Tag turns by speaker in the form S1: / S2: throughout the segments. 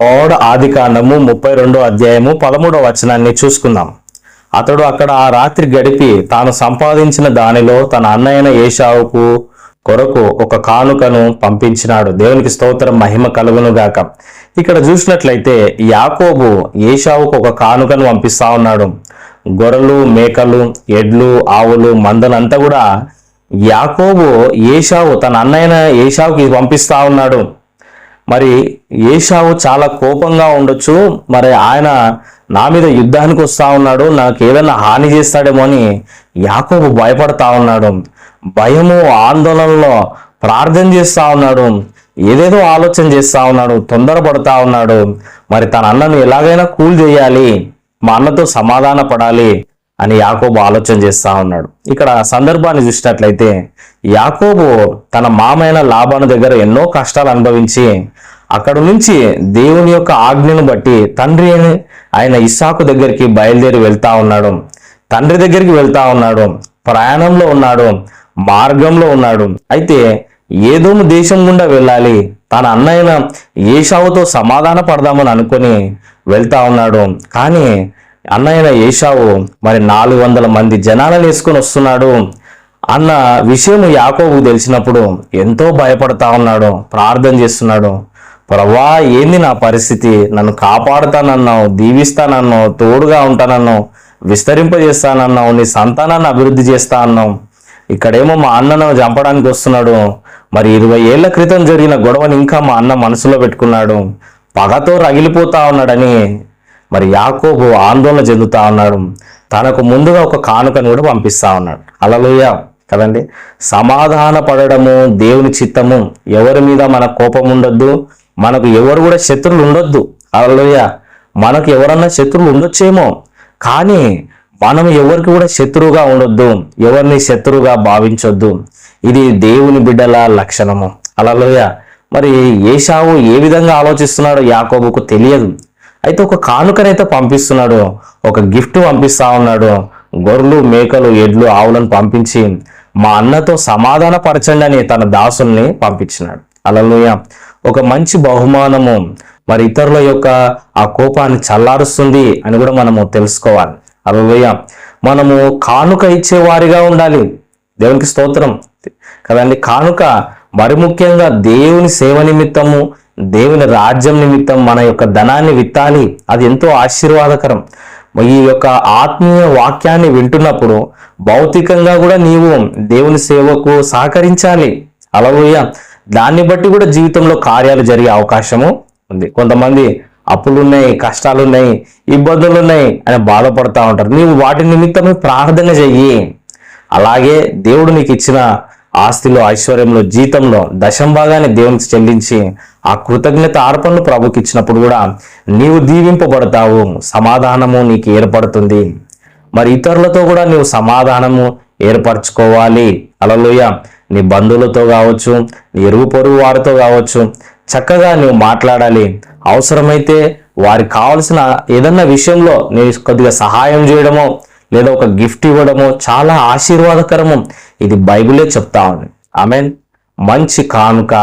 S1: ఓడ ఆది కాండము ముప్పై రెండో అధ్యాయము పదమూడో వచనాన్ని చూసుకుందాం. అతడు అక్కడ ఆ రాత్రి గడిపి తాను సంపాదించిన దానిలో తన అన్నయ్యన ఏషావుకు కొరకు ఒక కానుకను పంపించినాడు. దేవునికి స్తోత్రం మహిమ కలుగును గాక. ఇక్కడ చూసినట్లయితే యాకోబు ఏషావుకు ఒక కానుకను పంపిస్తా ఉన్నాడు. గొర్రెలు మేకలు ఎడ్లు ఆవులు మందలంతా కూడా యాకోబు ఏషావు తన అన్నయ్యన ఏషావుకి పంపిస్తా ఉన్నాడు. మరి ఏషావు చాలా కోపంగా ఉండొచ్చు. మరి ఆయన నా మీద యుద్ధానికి వస్తా ఉన్నాడు. నాకు ఏదైనా హాని చేస్తాడేమో అని యాకోబు భయపడతా ఉన్నాడు. భయము ఆందోళనలో ప్రార్థన చేస్తా ఉన్నాడు. ఏదేదో ఆలోచన చేస్తా ఉన్నాడు. తొందరపడతా ఉన్నాడు. మరి తన అన్నను ఎలాగైనా కూల్ చేయాలి. మా అన్నతో సమాధాన పడాలి అని యాకోబు ఆలోచన చేస్తా ఉన్నాడు. ఇక్కడ సందర్భాన్ని చూసినట్లయితే యాకోబు తన మామైన లాభాను దగ్గర ఎన్నో కష్టాలు అనుభవించి అక్కడ నుంచి దేవుని యొక్క ఆజ్ఞను బట్టి తండ్రి అని ఆయన ఇస్సాకు దగ్గరికి బయలుదేరి వెళ్తా ఉన్నాడు. తండ్రి దగ్గరికి వెళ్తా ఉన్నాడు. ప్రయాణంలో ఉన్నాడు. మార్గంలో ఉన్నాడు. అయితే ఏదోము దేశం గుండా వెళ్ళాలి. తన అన్నయ్యన ఏషావుతో సమాధాన పడదామని అనుకొని వెళ్తా ఉన్నాడు. కానీ అన్నయ్యన ఏషావు మరి నాలుగు వందల మంది జనాలను వేసుకొని వస్తున్నాడు. అన్న విషయం యాకోబు తెలిసినప్పుడు ఎంతో భయపడతా ఉన్నాడు. ప్రార్థన చేస్తున్నాడు. ప్రభా ఏంది నా పరిస్థితి? నన్ను కాపాడుతానన్నావు దీవిస్తానన్నావు తోడుగా ఉంటానన్నావు విస్తరింపజేస్తానన్నావు నీ సంతానాన్ని అభివృద్ధి చేస్తా అన్నావు ఇక్కడేమో మా అన్నను చంపడానికి వస్తున్నాడు. మరి ఇరవై ఏళ్ళ క్రితం జరిగిన గొడవని ఇంకా మా అన్న మనసులో పెట్టుకున్నాడు. పగతో రగిలిపోతా ఉన్నాడని మరి యాకోబు ఆందోళన చెందుతా ఉన్నాడు. తనకు ముందుగా ఒక కానుకను కూడా పంపిస్తా ఉన్నాడు. అలలోయ కదండి? సమాధాన పడడము దేవుని చిత్తము. ఎవరి మీద మన కోపం ఉండొద్దు. మనకు ఎవరు కూడా శత్రువులు ఉండొద్దు. అలలోయ మనకు ఎవరన్నా శత్రువులు ఉండొచ్చేమో. కానీ మనం ఎవరికి కూడా శత్రువుగా ఉండొద్దు. ఎవరిని శత్రువుగా భావించొద్దు. ఇది దేవుని బిడ్డల లక్షణము. అలలోయ మరి ఏషావు ఏ విధంగా ఆలోచిస్తున్నాడో యాకోబుకు తెలియదు. అయితే ఒక కానుకనైతే పంపిస్తున్నాడు. ఒక గిఫ్ట్ పంపిస్తా ఉన్నాడు. గొర్రెలు మేకలు ఎడ్లు ఆవులను పంపించి మా అన్నతో సమాధాన పరచండి అని తన దాసుల్ని పంపించినాడు. అలలోయ ఒక మంచి బహుమానము. మరి ఇతరుల యొక్క ఆ కోపాన్ని చల్లారుస్తుంది అని కూడా మనము తెలుసుకోవాలి. అలలోయ మనము కానుక ఇచ్చేవారిగా ఉండాలి. దేవునికి స్తోత్రం. కదండి కానుక మరి ముఖ్యంగా దేవుని సేవ నిమిత్తము దేవుని రాజ్యం నిమిత్తం మన యొక్క ధనాన్ని విత్తాలి. అది ఎంతో ఆశీర్వాదకరం. ఈ యొక్క ఆత్మీయ వాక్యాన్ని వింటున్నప్పుడు భౌతికంగా కూడా నీవు దేవుని సేవకు సహకరించాలి. అలలోయ దాన్ని బట్టి కూడా జీవితంలో కార్యాలు జరిగే అవకాశము ఉంది. కొంతమంది అప్పులు ఉన్నాయి కష్టాలు ఉన్నాయి ఇబ్బందులు ఉన్నాయి అని బాధపడతా ఉంటారు. నీవు వాటి నిమిత్తమే ప్రార్థన చెయ్యి. అలాగే దేవుడు నీకు ఇచ్చిన ఆస్తిలో ఐశ్వర్యంలో జీతంలో దశం భాగాన్ని దేవునికి చెల్లించి ఆ కృతజ్ఞత అర్పణలు ప్రభుకి ఇచ్చినప్పుడు కూడా నీవు దీవింపబడతావు. సమాధానము నీకు ఏర్పడుతుంది. మరి ఇతరులతో కూడా నీవు సమాధానము ఏర్పరచుకోవాలి. అలలోయ నీ బంధువులతో కావచ్చు నీ ఎరుగు పొరుగు వారితో కావచ్చు చక్కగా నువ్వు మాట్లాడాలి. అవసరమైతే వారికి కావలసిన ఏదన్నా విషయంలో నేను కొద్దిగా సహాయం చేయడమో లేదా ఒక గిఫ్ట్ ఇవ్వడమో చాలా ఆశీర్వాదకరము. ఇది బైబిలే చెప్తా ఉంది. ఆమె మంచి కానుక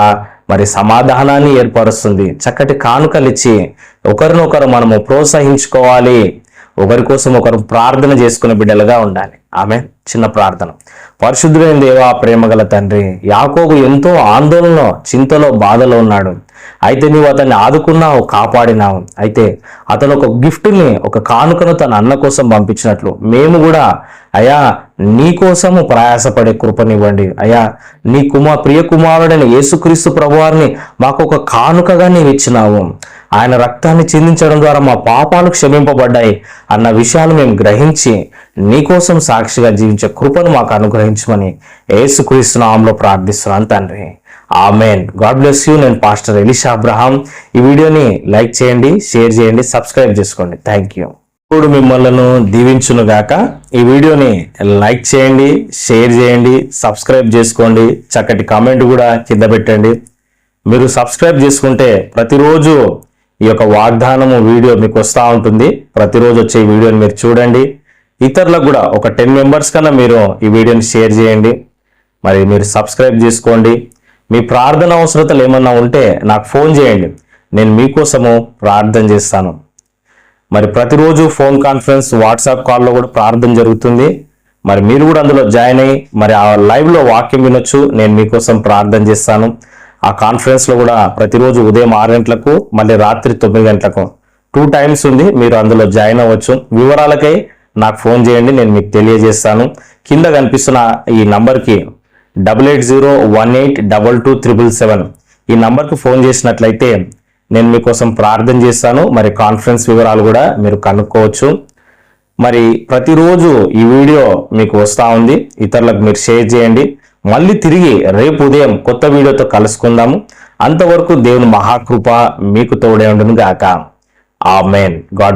S1: మరి సమాధానాన్ని ఏర్పరుస్తుంది. చక్కటి కానుకలిచ్చి ఒకరినొకరు మనము ప్రోత్సహించుకోవాలి. ఒకరి కోసం ఒకరు ప్రార్థన చేసుకునే బిడ్డలుగా ఉండాలి. ఆమె చిన్న ప్రార్థన. పరిశుద్ధుడైన దేవా ప్రేమగల తండ్రి యాకోబు ఎంతో ఆందోళనలో చింతలో బాధలో ఉన్నాడు. అయితే నీవు అతన్ని ఆదుకున్నావు కాపాడినావు. అయితే అతను ఒక గిఫ్ట్ని ఒక కానుకను తన అన్న కోసం పంపించినట్లు. మేము కూడా అయా నీ కోసము ప్రయాసపడే కృపనివ్వండి. అయా నీ కుమార్ ప్రియ కుమారుడైన యేసుక్రీస్తు ప్రభువారిని మాకు ఒక కానుకగా నీవు ఇచ్చినావు ఆయన రక్తాన్ని చిందించడం ద్వారా మా పాపాలు క్షమింపబడ్డాయి అన్న విషయాలు మేము గ్రహించి నీ కోసం సాక్షిగా జీవించే కృపను మాకు అనుగ్రహించమని ఏసుక్రీస్తు నామంలో ప్రార్థిస్తున్నాను తండ్రి. ఆమెన్. God bless you. నేను పాస్టర్ ఎలిషా అబ్రహాం. ఈ వీడియోని లైక్ చేయండి షేర్ చేయండి సబ్స్క్రైబ్ చేసుకోండి. Thank you. ఇప్పుడు మిమ్మల్ని దీవించును గాక. ఈ వీడియోని లైక్ చేయండి షేర్ చేయండి సబ్స్క్రైబ్ చేసుకోండి. చక్కటి కామెంట్ కూడా కింద పెట్టండి. మీరు సబ్స్క్రైబ్ చేసుకుంటే ప్రతిరోజు ఈ యొక్క వాగ్దానము వీడియో మీకు వస్తూ ఉంటుంది. ప్రతిరోజు వచ్చే ఈ వీడియోని మీరు చూడండి. ఇతరులకు కూడా ఒక టెన్ మెంబర్స్ కన్నా మీరు ఈ వీడియోని షేర్ చేయండి. మరి మీరు సబ్స్క్రైబ్ చేసుకోండి. మీ ప్రార్థన అవసరతలు ఏమన్నా ఉంటే నాకు ఫోన్ చేయండి. నేను మీకోసము ప్రార్థన చేస్తాను. మరి ప్రతిరోజు ఫోన్ కాన్ఫరెన్స్ వాట్సాప్ కాల్లో కూడా ప్రార్థన జరుగుతుంది. మరి మీరు కూడా అందులో జాయిన్ అయ్యి మరి ఆ లైవ్లో వాక్యం వినొచ్చు. నేను మీకోసం ప్రార్థన చేస్తాను. ఆ కాన్ఫరెన్స్లో కూడా ప్రతిరోజు ఉదయం ఆరు గంటలకు మళ్ళీ రాత్రి తొమ్మిది గంటలకు. టూ టైమ్స్ ఉంది మీరు అందులో జాయిన్ అవ్వచ్చు. వివరాలకై నాకు ఫోన్ చేయండి నేను మీకు తెలియజేస్తాను. కింద కనిపిస్తున్న ఈ నంబర్కి double eight zero one eight double two triple seven ఈ నంబర్కి ఫోన్ చేసినట్లయితే నేను మీకోసం ప్రార్థన చేస్తాను. మరి కాన్ఫరెన్స్ వివరాలు కూడా మీరు కనుక్కోవచ్చు. మరి ప్రతిరోజు ఈ వీడియో మీకు వస్తూ ఉంది. ఇతరులకు మీరు షేర్ చేయండి. మళ్ళీ తిరిగి రేపు ఉదయం కొత్త వీడియోతో కలుసుకుందాము. అంతవరకు దేవుని మహాకృప మీకు తోడే ఉండును గాక ఆ మెయిన్ గాడ్